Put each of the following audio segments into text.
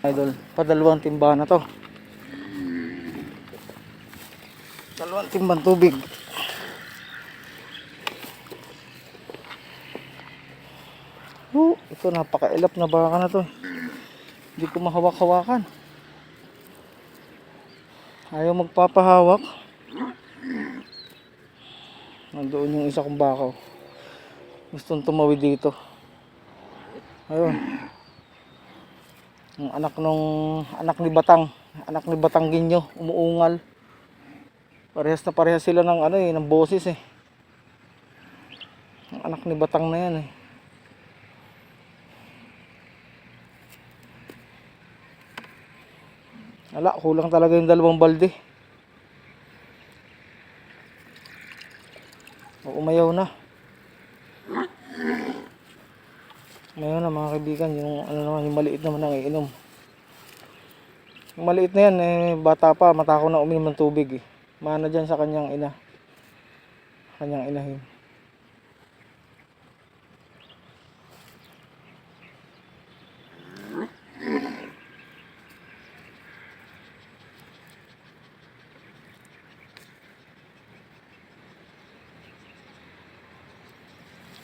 Idol, padalawang timba na to. Dalawang timbang tubig. Oh, ito napakailap na baka na to. Hindi ko mahawak-hawakan. Ayaw magpapahawak. Nandoon yung isa kong bakaw. Gustong tumawid dito. Ayun. Ang anak nung anak ni Batang, anak ni Batang Ginyo, umuungal. Parehas na parehas sila ng ano eh, ng boses eh. Ang anak ni Batang na yan eh. Wala, kulang talaga yung dalawang balde. O, umayaw na. Umayaw na mga kaibigan, yung ano naman, yung maliit naman ang iinom. Yung maliit na yan, eh, bata pa, matako na uminom ng tubig eh. Mana dyan sa kanyang ina. Kanyang inahin.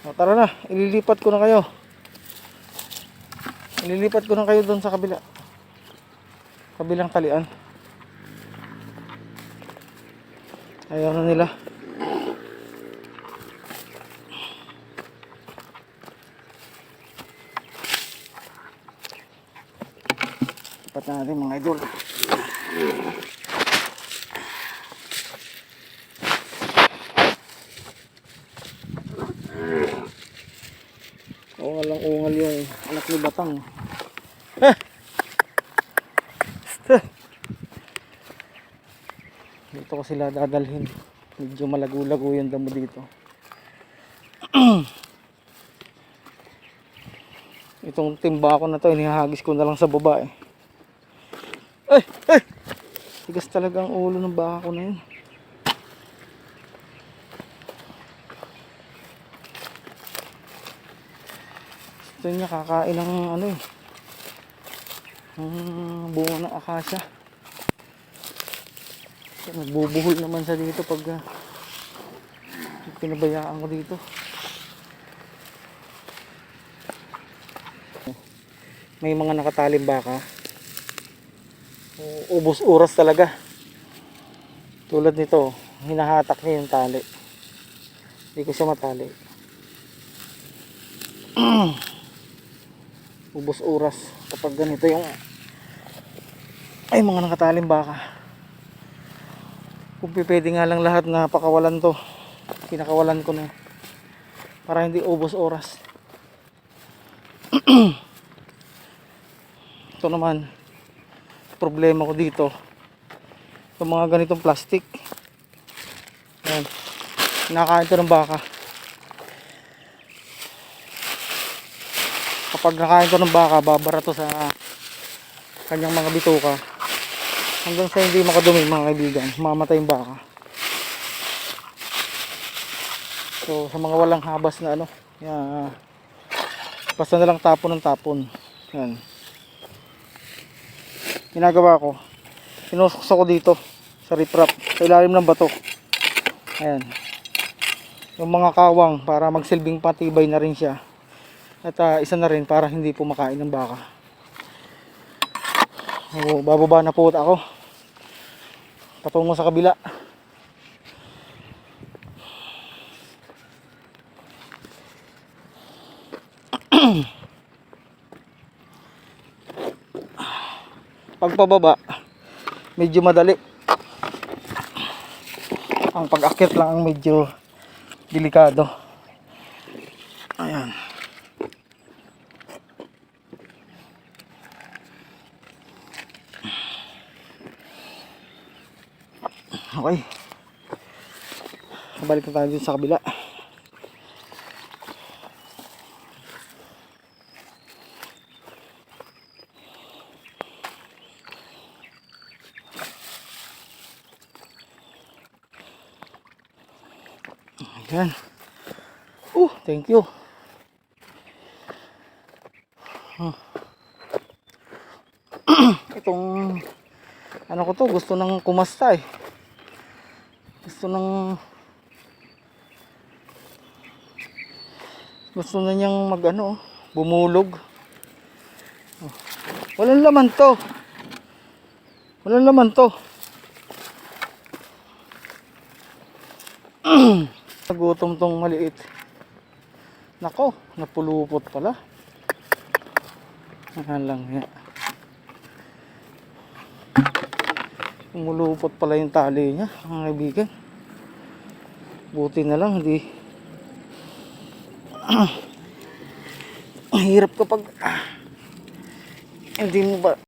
O, tara na, ililipat ko na kayo. Ililipat ko na kayo doon sa kabila. Kabilang talian. Ayaw na nila. Lipat na natin mga idol. Ungal lang ungal yung anak ni Batang. Eh! Dito ko sila dadalhin. Medyo malago-lago yung damo dito. Itong timba ko na to, inihagis ko na lang sa baba eh. Ay! Ay! Tigas talaga ang ulo ng baka ko na yun. Gusto niya kakain ng ano eh. Ang bunga ng akasya. So, nagbubuhol naman sa dito pag ah, pinabayaan ko dito. May mga nakatalim baka. Ubus oras talaga. Tulad nito, hinahatak niya yung tali. Hindi ko siya matali. ubos oras kapag ganito yung ay mga nakatalim baka. Kung pwede nga lang lahat na pakawalan to. Pinakawalan ko na. Para hindi ubos oras. Ito naman problema ko dito. Yung mga ganitong plastic. Yan kinakain to ng baka kapag nakain ko ng baka babara to sa kanyang mga bituka. Hanggang sa hindi makadumi mga kaibigan mamatay yung baka. So sa mga walang habas na ano yan, basta na lang tapon ng tapon. Yan. Ginagawa ko sinusukso ko dito sa riprap sa ilalim ng bato. Ayan. Yung mga kawang para magsilbing patibay na rin siya at ah, isa na rin para hindi po makain ng baka. O, bababa na po ako. Patungo sa kabila. Pagpababa, medyo madali. Ang pag-akit lang ang medyo delikado. Ayan. Okay. Balik na tayo dun sa kabila. Ayan. Oh, thank you. itong ano ko to gusto nang kumasta eh gusto nang gusto na niyang mag ano bumulog. Oh. walang laman to. Walang laman to. Nagutom tong maliit. Nako napulupot pala. Lang yan Umulupot pala yung tali niya, mga kaibigan. Buti na lang, hindi. Hirap kapag ah, hindi mo ba